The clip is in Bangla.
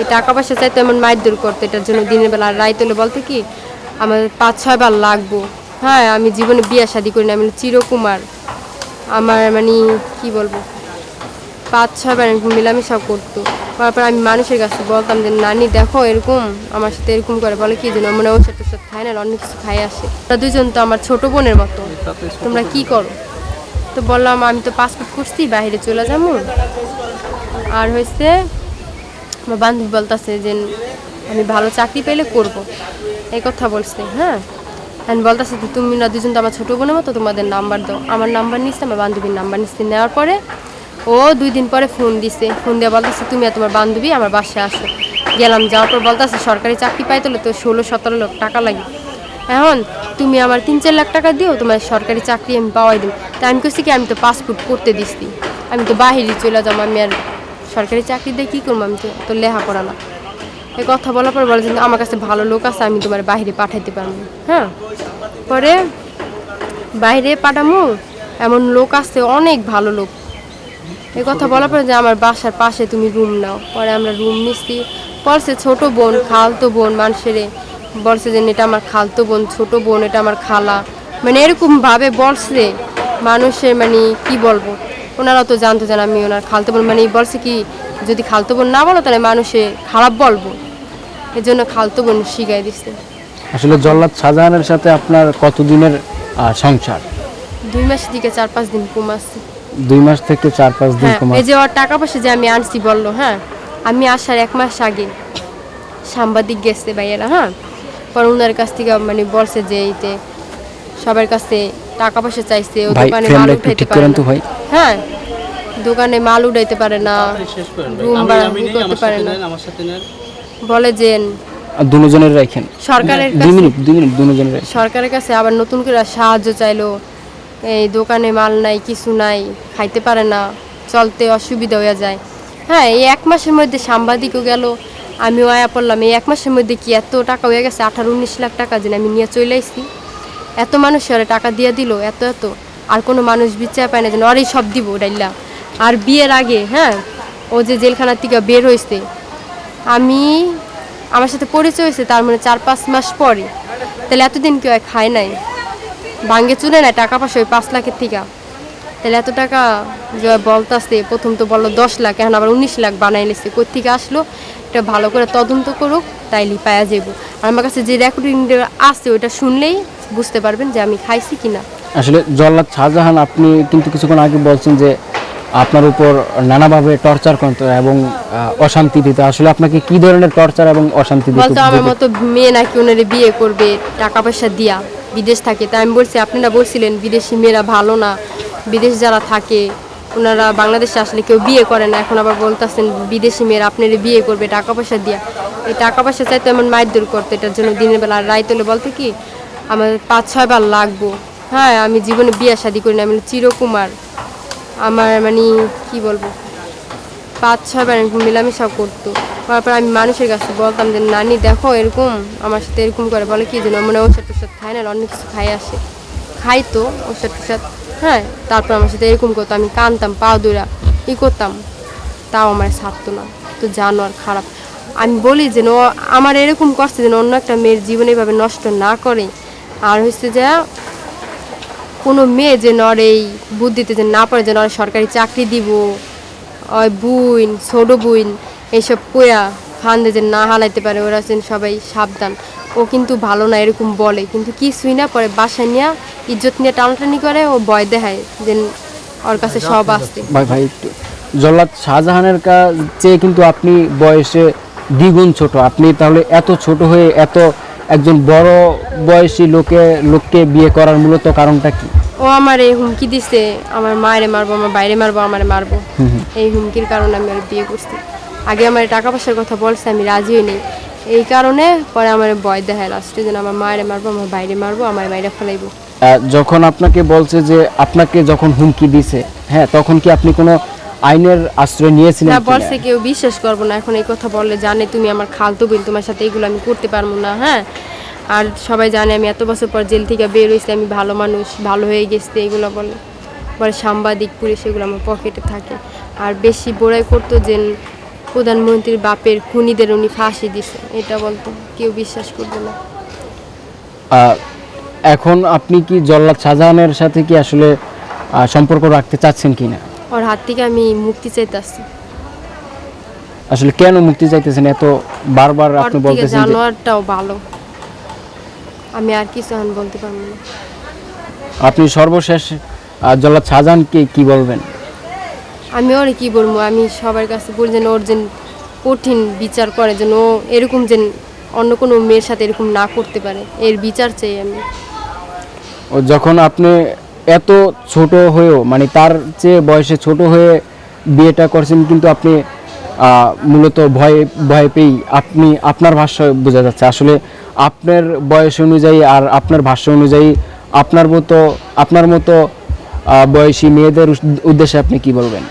এই টাকা পয়সা চাইতে এমন মারধর করতো, এটার জন্য দিনের বেলা রাইত হলে বলতে কি, আমার পাঁচ, ছয় বার লাগবো। হ্যাঁ আমি জীবনে বিয়ে শাদি করি না, আমি চিরকুমার। আমার মানে কি বলব? পাঁচ, ছয় বার মেলামেশা করতো। তারপর আমি মানুষের কাছে বলতাম যে, নানি, দেখো এরকম, আমার সাথে এরকম করে বলে কি, যেন মনে ওষুধ টষুধ খায় না অন্য কিছু খাই আসে। ওরা দুজন তো আমার ছোট বোনের মতো। তোমরা কি করো? তো বললাম, আমি তো পাসপোর্ট করছি বাইরে চলে যাব। আর হয়েছে আমার বান্ধবী বলতেছে যে আমি ভালো চাকরি পেলে করব। এই কথা বলছে হ্যাঁ? আমি বলতেছে তুমি না দুজন তো আমার ছোটো বোনের মতো, তোমাদের নাম্বার দাও। আমার নাম্বার নিচ্ছে আমার বান্ধবীর নাম্বার নিচ্ছে নেওয়ার পরে ও দুই দিন পরে ফোন দিছে। ফোন দিয়ে বলতেছে, তুমি আর তোমার বান্ধবী আমার বাসায় আসো। গেলাম, যাওয়ার পর বলতেছে, সরকারি চাকরি পাইতে তো ষোলো সতেরো লাখ টাকা লাগে। এখন তুমি আমার তিন চার লাখ টাকা দিও, তোমার সরকারি চাকরি আমি পাওয়াই দিই তা আমি কইছি কি, আমি তো পাসপোর্ট করতে দিচ্ছি আমি তো বাহিরে চলে যাব, আমি আর সরকারি চাকরি দিয়ে কী করব আমি তো? তো লেখা করা না। এই কথা বলার পর বলে আমার কাছে ভালো লোক আছে, আমি তোমার বাইরে পাঠাইতে পারব। হ্যাঁ? পরে বাইরে পাঠামো, এমন লোক আছে, অনেক ভালো লোক। এই কথা বলার পরে যে, আমার বাসার পাশে তুমি রুম নাও। পরে আমরা রুম নিচ্ছি বলছে, ছোট বোন, খালতো বোন, মানুষেরে। বলছে যে, এটা আমার খালতো বোন, ছোট বোন, এটা আমার খালা। মানে এরকমভাবে বলছে মানুষের মানে কি বলব? ওনারা তো জানতো যে আমি ওনার খালতো বোন। মানে বলছে কি যদি খালতো বোন না বলো তাহলে মানুষে খারাপ বলব। এর জন্য খালতো বোন শিখাই দিচ্ছে আসলে জল্লাদ শাহজাহানের সাথে আপনার কতদিনের সংসার? দুই মাস দিকে চার পাঁচ দিন কমাচ্ছে দুই মাস থেকে চার পাঁচ দিন হ্যাঁ কমা এই যে ওর টাকা পয়সা যে আমি আনছি বলল হ্যাঁ আমি আসার এক মাস আগে সাংবাদিক গেছে ভাইয়েরা হ্যাঁ পর ওনার কাছ থেকে মানে বলছে যে এইতে সবার কাছে টাকা পয়সা চাইছে ও দোকানে মাল উঠাইতে পারে না। হ্যাঁ। দোকানে মাল উঠাইতে পারে না রুম ভাড়া করতে পারে না। বলে যে আর দুজনের রাখেন। সরকারের দুই মিনিট দুই মিনিট দুজনের সরকারের কাছে আবার নতুন করে সাহায্য চাইলো। এই দোকানে মাল নাই কিছু নাই খাইতে পারে না চলতে অসুবিধা হয়ে যায়। হ্যাঁ এই এক মাসের মধ্যে সাংবাদিকও গেল আমিও আয়া পড়লাম এই এক মাসের মধ্যে কি এত টাকা হয়ে গেছে? আঠারো উনিশ লাখ টাকা যেন আমি নিয়ে চলে আসছি এত মানুষ টাকা দিয়ে দিল এত এত। আর কোনো মানুষ বিচার পায় না যেন ওরই সব দিব ডাইলা আর বিয়ের আগে হ্যাঁ ও যে জেলখানার থেকে বের হয়েছে, আমি আমার সাথে পরিচয় হয়েছে তার মানে চার পাঁচ মাস পরে। তাহলে এতদিন কেউ আর খায় নাই। ভাঙ্গে চুনে নাই, টাকা পয়সা ওই পাঁচ লাখের থেকে। তাহলে এত টাকা যে বলতাছে, প্রথম তো বলল দশ লাখ, এখন আবার উনিশ লাখ বানাই নিচ্ছে থেকে আসলো? এটা ভালো করে তদন্ত করুক তাইলে পায়া যাব আর আমার কাছে যে রেকর্ডিং আছে ওটা শুনলেই বুঝতে পারবেন যে আমি খাইছি কিনা। আসলে জল্লাদ শাহজাহান আপনি কিন্তু কিছুক্ষণ আগে বলছেন যে আপনার উপর নানাভাবে টর্চার করতো এবং অশান্তি দিত। আসলে আপনাকে কি ধরনের টর্চার এবং অশান্তি দিত বলতো আমার মতো মেয়ে নাকি ওনারে বিয়ে করবে টাকা পয়সা দিয়া বিদেশ থাকে। তাই আমি বলছি আপনারা বলছিলেন বিদেশি মেয়েরা ভালো না বিদেশ যারা থাকে ওনারা বাংলাদেশে আসলে কেউ বিয়ে করে না। এখন আবার বলতেছেন বিদেশি মেয়েরা আপনারা বিয়ে করবে টাকা পয়সা দিয়া। এই টাকা পয়সা চাইতে এমন মারধর করতো এটার জন্য দিনের বেলা রায় হলে বলতে কি আমার পাঁচ ছয় বার লাগবো। হ্যাঁ আমি জীবনে বিয়ে শাদি করি না আমি চিরকুমার। আমার মানে কি বলব? পাঁচ ছয়বার মেলামেশা করতো। তারপর আমি মানুষের কাছে বলতাম যে, নানি, দেখো এরকম আমার সাথে এরকম করে বলে কি যেন মানে ওষুধ টষুধ খায় না অন্য কিছু খাই আসে। খাইতো ওষুধ টষুধ হ্যাঁ তারপর আমার সাথে এরকম করতো। আমি কানতাম, পা দুরা ই করতাম। তাও আমার ছাড়তো না। তো জানো আর খারাপ। আমি বলি যেন আমার এরকম করছে যেন অন্য একটা মেয়ের জীবন এভাবে নষ্ট না করে। আর হচ্ছে যে কোনো মেয়ে যে নর এই বুদ্ধিতে যে না পারে যে নর সরকারি চাকরি দিব ওই বুইন ছোট বুইন এইসব কোয়া ফান্দে যে না হালাইতে পারে ওরা যেন সবাই সাবধান। ও কিন্তু ভালো না এরকম বলে। কিন্তু কিছুই না পরে বাসায় নিয়ে ইজ্জত নিয়ে টানাটানি করে ও ভয় দেখায় যে ওর কাছে সব আসতে ভাই ভাই একটু জল্লাদ শাহজাহানের কাছে কিন্তু আপনি বয়সে দ্বিগুণ ছোট। আপনি তাহলে এত ছোট হয়ে এত একজন বড় বয়সী লোকে লোককে বিয়ে করার মূলত কারণটা কি? ও আমার এই হুমকি দিছে আমার মায়েরে মারবো আমার বাইরে মারবো আমারে মারবো। এই হুমকির কারণে আমি ওর বিয়ে করছি। আগে আমার টাকা পয়সার কথা বলছে আমি রাজি হই নেই। এই কারণে পরে আমার ভয় দেখায় লাস্টে যেন আমার মায়েরে মারবো আমার বাইরে মারবো আমার বাইরে ফেলাইবো। যখন আপনাকে বলছে যে আপনাকে যখন হুমকি দিছে হ্যাঁ তখন কি আপনি কোনো আইনের আশ্রয় নিয়েছিলেন না বলছে কেউ বিশ্বাস করব না এখন এই কথা বললে জানে তুমি আমার খালতো বোন তোমার সাথে এগুলো আমি করতে পারব না হ্যাঁ? আর সবাই জানে আমি এত বছর পর জেল থেকে বের হয়েছি আমি ভালো মানুষ ভালো হয়ে গেছি এগুলো বলে। বলে সাংবাদিক পুলিশ এগুলো আমার পকেটে থাকে। আর বেশি বড়াই করতো যে প্রধানমন্ত্রীর বাপের খুনিদের উনি ফাঁসি দিছে এটা বলতো কেউ বিশ্বাস করবে না। এখন আপনি কি জল্লাদ শাহজাহানের সাথে কি আসলে সম্পর্ক রাখতে চাচ্ছেন কিনা? ওর হাত থেকে আমি মুক্তি চাইতেছি। আসলে কেন মুক্তি চাইতেছেন? এত বারবার আপনি বলতেছেন যে জানোয়ারটাও ভালো। আমি আর কিছু এখন বলতে পারব না। আপনি সর্বশেষ জল্লাদ শাহজাহানকে কি বলবেন? আমি ওরে কি বলব? আমি সবার কাছে বলি যেন ওর যেন কঠিন বিচার করে যেন ও এরকম যেন অন্য কোনো মেয়ের সাথে এরকম না করতে পারে। এর বিচার চাই আমি। ও যখন আপনি এত ছোট হয়েও মানে তার চেয়ে বয়সে ছোট হয়ে বিয়েটা করছেন কিন্তু আপনি মূলত ভয়ে, ভয় পেয়েই আপনি, আপনার ভাষ্য বোঝা যাচ্ছে। আসলে আপনার বয়স অনুযায়ী আর আপনার ভাষ্য অনুযায়ী আপনার মতো আপনার মতো বয়সী মেয়েদের উদ্দেশ্যে আপনি কি বলবেন?